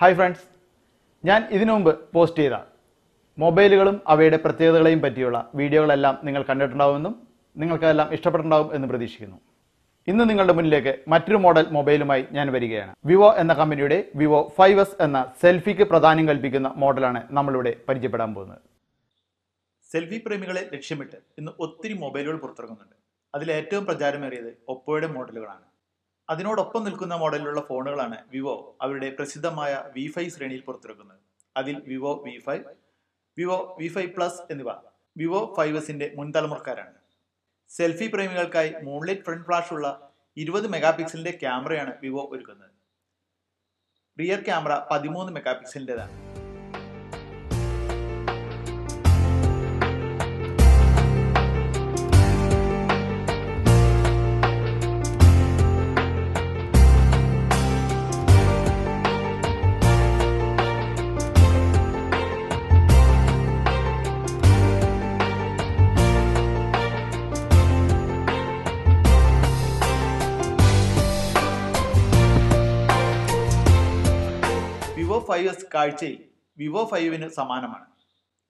Hi friends ഞാൻ ഇതിനു മുമ്പ് പോസ്റ്റ് ചെയ്ത മൊബൈലുകളും അവയുടെ പ്രത്യേകതകളെയും പറ്റിയുള്ള വീഡിയോകളെല്ലാം നിങ്ങൾ കണ്ടിട്ടുണ്ടാവുമെന്നും നിങ്ങൾക്കതെല്ലാം ഇഷ്ടപ്പെട്ടിട്ടുണ്ടാവും എന്ന് പ്രതീക്ഷിക്കുന്നു. ഇന്ന് നിങ്ങളുടെ മുന്നിലേക്ക് മറ്റൊരു മോഡൽ മൊബൈലുമായി ഞാൻ വരികയാണ്. വിവോ എന്ന കമ്പനിയുടെ വിവോ ഫൈവ് എസ് എന്ന സെൽഫിക്ക് പ്രാധാന്യം കൽപ്പിക്കുന്ന മോഡലാണ് നമ്മളിവിടെ പരിചയപ്പെടാൻ പോകുന്നത്. സെൽഫി പ്രേമികളെ ലക്ഷ്യമിട്ട് ഇന്ന് ഒത്തിരി മൊബൈലുകൾ പുറത്തിറങ്ങുന്നുണ്ട്. അതിൽ ഏറ്റവും പ്രചാരമേറിയത് ഒപ്പോയുടെ മോഡലുകളാണ്. അതിനോടൊപ്പം നിൽക്കുന്ന മോഡലിലുള്ള ഫോണുകളാണ് വിവോ. അവരുടെ പ്രസിദ്ധമായ വി ഫൈവ് ശ്രേണിയിൽ പുറത്തിറക്കുന്നത്. അതിൽ Vivo V five Vivo V five plus എന്നിവ വിവോ ഫൈവ് എസിന്റെ മുൻതലമുറക്കാരാണ്. സെൽഫി പ്രേമികൾക്കായി മൂൺലൈറ്റ് ഫ്രണ്ട് ഫ്ലാഷ് ഉള്ള ഇരുപത് മെഗാ പിക്സലിന്റെ ക്യാമറയാണ് വിവോ ഒരുക്കുന്നത്. റിയർ ക്യാമറ പതിമൂന്ന് മെഗാ ഫൈവ് എസ് കാഴ്ചയിൽ വിവോ ഫൈവിന് സമാനമാണ്.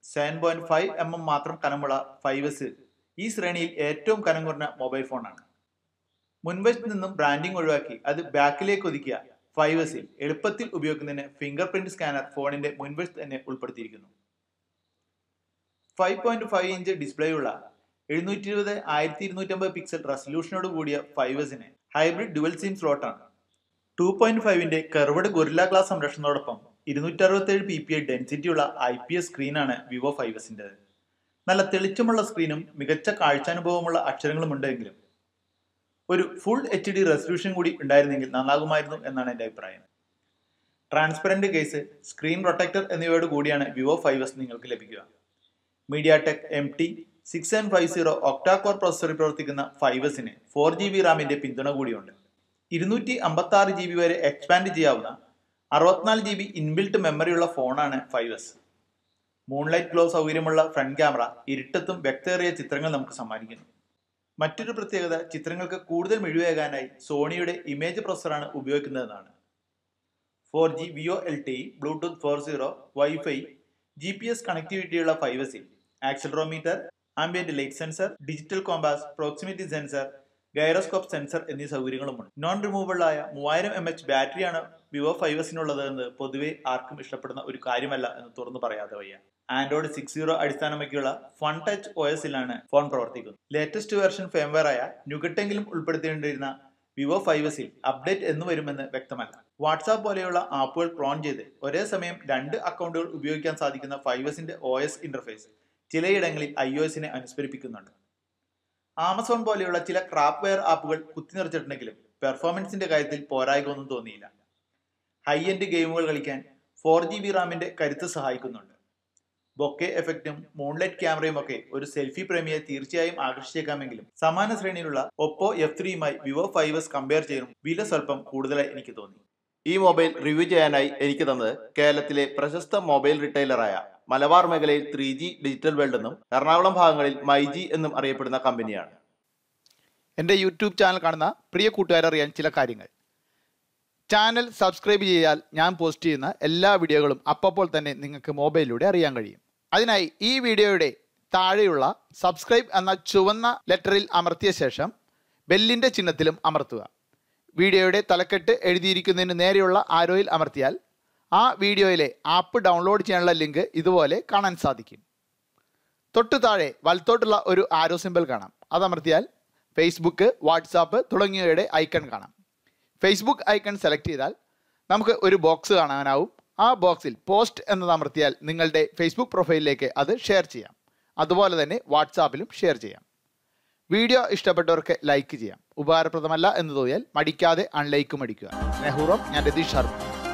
Seven point five M M മാത്രം കനമുള്ള ഫൈവ് എസ് ഈ ശ്രേണിയിൽ ഏറ്റവും കനം കുറഞ്ഞ മൊബൈൽ ഫോണാണ് മുൻവശത്ത് നിന്നും ബ്രാൻഡിംഗ് ഒഴിവാക്കി അത് ബാക്കിലേക്ക് ഒതുക്കിയ ഫൈവ് എസിൽ എളുപ്പത്തിൽ ഉപയോഗിക്കുന്നതിന് ഫിംഗർ പ്രിന്റ് സ്കാനർ ഫോണിന്റെ മുൻവശത്ത് തന്നെ ഉൾപ്പെടുത്തിയിരിക്കുന്നു. Five point five inch display ഉള്ള എഴുന്നൂറ്റി ഇരുപത് ആയിരത്തി ഇരുന്നൂറ്റമ്പത് പിക്സൽ റെസൊല്യൂഷനോട് കൂടിയ ഫൈവ് എസിന് ഹൈബ്രിഡ് ഡുവൽ സിം സ്ലോട്ടാണ് ടു പോയിന്റ് ഫൈവിന്റെ കർവഡ് ഗൊറില്ല ഗ്ലാസ് സംരക്ഷണത്തോടൊപ്പം ഇരുന്നൂറ്റി അറുപത്തേഴ് പി പി ഐ ഡെൻസിറ്റി ഉള്ള ഐ പി എസ് സ്ക്രീനാണ് വിവോ ഫൈവ് എസിന്റെത് നല്ല തെളിച്ചമുള്ള സ്ക്രീനും മികച്ച കാഴ്ചാനുഭവമുള്ള അക്ഷരങ്ങളും ഉണ്ടെങ്കിലും ഒരു ഫുൾ എച്ച് ഡി റെസൊല്യൂഷൻ കൂടി ഉണ്ടായിരുന്നെങ്കിൽ നന്നാകുമായിരുന്നു എന്നാണ് എന്റെ അഭിപ്രായം. ട്രാൻസ്പെറന്റ് കേസ് സ്ക്രീൻ പ്രൊട്ടക്ടർ എന്നിവയോട് കൂടിയാണ് വിവോ ഫൈവ് എസ് നിങ്ങൾക്ക് ലഭിക്കുക. MediaTek M T six seven five zero octa core പ്രോസസറിൽ പ്രവർത്തിക്കുന്ന ഫൈവ് എസിന് ഫോർ ജി ബി റാമിന്റെ പിന്തുണ കൂടിയുണ്ട്. ഇരുന്നൂറ്റി അമ്പത്തി ആറ് ജി ബി വരെ എക്സ്പാൻഡ് ചെയ്യാവുന്ന അറുപത്തിനാല് ജി ബി ഇൻബിൽട്ട് മെമ്മറിയുള്ള ഫോണാണ് ഫൈവ് എസ് മൂൺലൈറ്റ് ഗ്ലോ സൗകര്യമുള്ള ഫ്രണ്ട് ക്യാമറ ഇരുട്ടത്തും വ്യക്തമേറിയ ചിത്രങ്ങൾ നമുക്ക് സമ്മാനിക്കുന്നു. മറ്റൊരു പ്രത്യേകത ചിത്രങ്ങൾക്ക് കൂടുതൽ മിഴിവേകാനായി സോണിയുടെ ഇമേജ് പ്രൊസറാണ് ഉപയോഗിക്കുന്നതെന്നാണ്. Four G V O L T Bluetooth four zero wifi G P S കണക്ടിവിറ്റിയുള്ള five എസിൽ accelerometer ambient light sensor digital compass proximity sensor gyroscope sensor എന്നീ സൗകര്യങ്ങളുമുണ്ട്. നോൺ റിമൂവബിൾ ആയ മൂവായിരം എം എച്ച് ബാറ്ററിയാണ് വിവോ ഫൈവ് എസിനുള്ളത് എന്ന് പൊതുവെ ആർക്കും ഇഷ്ടപ്പെടുന്ന ഒരു കാര്യമല്ല എന്ന് തുറന്നു പറയാതെ വയ്യ. ആൻഡ്രോയിഡ് സിക്സ് സീറോ അടിസ്ഥാനമാക്കിയുള്ള ഫൺ ടച്ച് ഒ എസിലാണ് ഫോൺ പ്രവർത്തിക്കുന്നത്. ലേറ്റസ്റ്റ് വെർഷൻ ഫേംവെയർ ആയ ന്യൂഗട്ടെങ്കിലും ഉൾപ്പെടുത്തേണ്ടിയിരുന്ന വിവോ ഫൈവ് എസിൽ അപ്ഡേറ്റ് എന്ന് വരുമെന്ന് വ്യക്തമല്ല. വാട്സാപ്പ് പോലെയുള്ള ആപ്പുകൾ ക്ലോൺ ചെയ്ത് ഒരേ സമയം രണ്ട് അക്കൗണ്ടുകൾ ഉപയോഗിക്കാൻ സാധിക്കുന്ന ഫൈവ് എസിന്റെ ഒ എസ് ഇന്റർഫേസ് ചിലയിടങ്ങളിൽ ഐ ഒ എസിനെ അനുസ്മരിപ്പിക്കുന്നുണ്ട്. ആമസോൺ പോലെയുള്ള ചില ക്രാപ്പ് വെയർ ആപ്പുകൾ കുത്തിനിറച്ചിട്ടുണ്ടെങ്കിലും പെർഫോമൻസിന്റെ കാര്യത്തിൽ പോരായ്മ ഒന്നും തോന്നിയില്ല. ഹൈ എൻഡ് ഗെയിമുകൾ കളിക്കാൻ ഫോർ ജി ബി റാമിന്റെ കരുത്ത് സഹായിക്കുന്നുണ്ട്. ബൊക്കെ എഫക്റ്റും മൂൺലൈറ്റ് ക്യാമറയും ഒക്കെ ഒരു സെൽഫി പ്രേമിയെ തീർച്ചയായും ആകർഷിച്ചേക്കാമെങ്കിലും സമാന ശ്രേണിയിലുള്ള ഒപ്പോ എഫ് ത്രീയുമായി വിവോ ഫൈവ് എസ് കമ്പയർ ചെയ്യുമ്പോൾ വില സ്വല്പം കൂടുതലായി എനിക്ക് തോന്നി. ഈ മൊബൈൽ റിവ്യൂ ചെയ്യാനായി എനിക്ക് തന്നത് കേരളത്തിലെ പ്രശസ്ത മൊബൈൽ റിറ്റൈലറായ മലബാർ മേഖലയിൽ ത്രീ ജി ഡിജിറ്റൽ വേൾഡ് എന്നും എറണാകുളം ഭാഗങ്ങളിൽ മൈജി എന്നും അറിയപ്പെടുന്ന കമ്പനിയാണ്. എന്റെ യൂട്യൂബ് ചാനൽ കാണുന്ന പ്രിയ കൂട്ടുകാരറിയാൻ ചില കാര്യങ്ങൾ. ചാനൽ സബ്സ്ക്രൈബ് ചെയ്താൽ ഞാൻ പോസ്റ്റ് ചെയ്യുന്ന എല്ലാ വീഡിയോകളും അപ്പോൾ തന്നെ നിങ്ങൾക്ക് മൊബൈലിലൂടെ അറിയാൻ കഴിയും. അതിനായി ഈ വീഡിയോയുടെ താഴെയുള്ള സബ്സ്ക്രൈബ് എന്ന ചുവന്ന ലെറ്ററിൽ അമർത്തിയ ശേഷം ബെല്ലിന്റെ ചിഹ്നത്തിലും അമർത്തുക. വീഡിയോയുടെ തലക്കെട്ട് എഴുതിയിരിക്കുന്നതിന് നേരെയുള്ള ആരോയിൽ അമർത്തിയാൽ ആ വീഡിയോയിലെ ആപ്പ് ഡൗൺലോഡ് ചെയ്യാനുള്ള ലിങ്ക് ഇതുപോലെ കാണാൻ സാധിക്കും. തൊട്ടു താഴെ വലത്തോട്ടുള്ള ഒരു ആരോ സിമ്പിൾ കാണാം. അതമർത്തിയാൽ ഫേസ്ബുക്ക് വാട്സാപ്പ് തുടങ്ങിയവയുടെ ഐക്കൺ കാണാം. ഫേസ്ബുക്ക് ഐക്കൺ സെലക്ട് ചെയ്താൽ നമുക്ക് ഒരു ബോക്സ് കാണാനാവും. ആ ബോക്സിൽ പോസ്റ്റ് എന്നത് അമർത്തിയാൽ നിങ്ങളുടെ ഫേസ്ബുക്ക് പ്രൊഫൈലിലേക്ക് അത് ഷെയർ ചെയ്യാം. അതുപോലെ തന്നെ വാട്സാപ്പിലും ഷെയർ ചെയ്യാം. വീഡിയോ ഇഷ്ടപ്പെട്ടവർക്ക് ലൈക്ക് ചെയ്യാം. ഉപകാരപ്രദമല്ല എന്ന് തോന്നിയാൽ മടിക്കാതെ അൺലൈക്കും അടിക്കുക. സ്നേഹപൂർവം ഞാൻ രതീഷ് ശർമ്മ